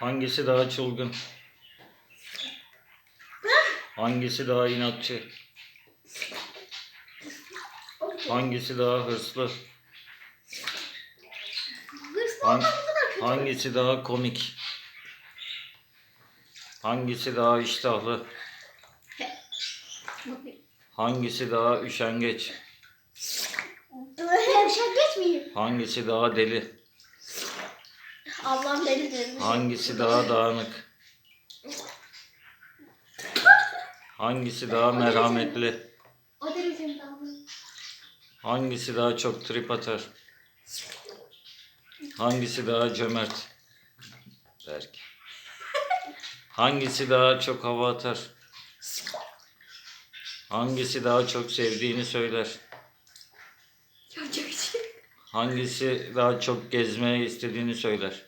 Hangisi daha çılgın? Hangisi daha inatçı? Hangisi daha hırslı? Hang- hangisi daha komik? Hangisi daha iştahlı? Hangisi daha üşengeç? Hemşen geçmeyeyim. Hangisi daha deli? Allah'ım beni demiş. Hangisi daha dağınık? Hangisi daha merhametli? O derecem davranıyor. Hangisi daha çok trip atar? Hangisi daha cömert? Berk. Hangisi daha çok hava atar? Hangisi daha çok sevdiğini söyler? Hangisi daha çok gezmeye istediğini söyler?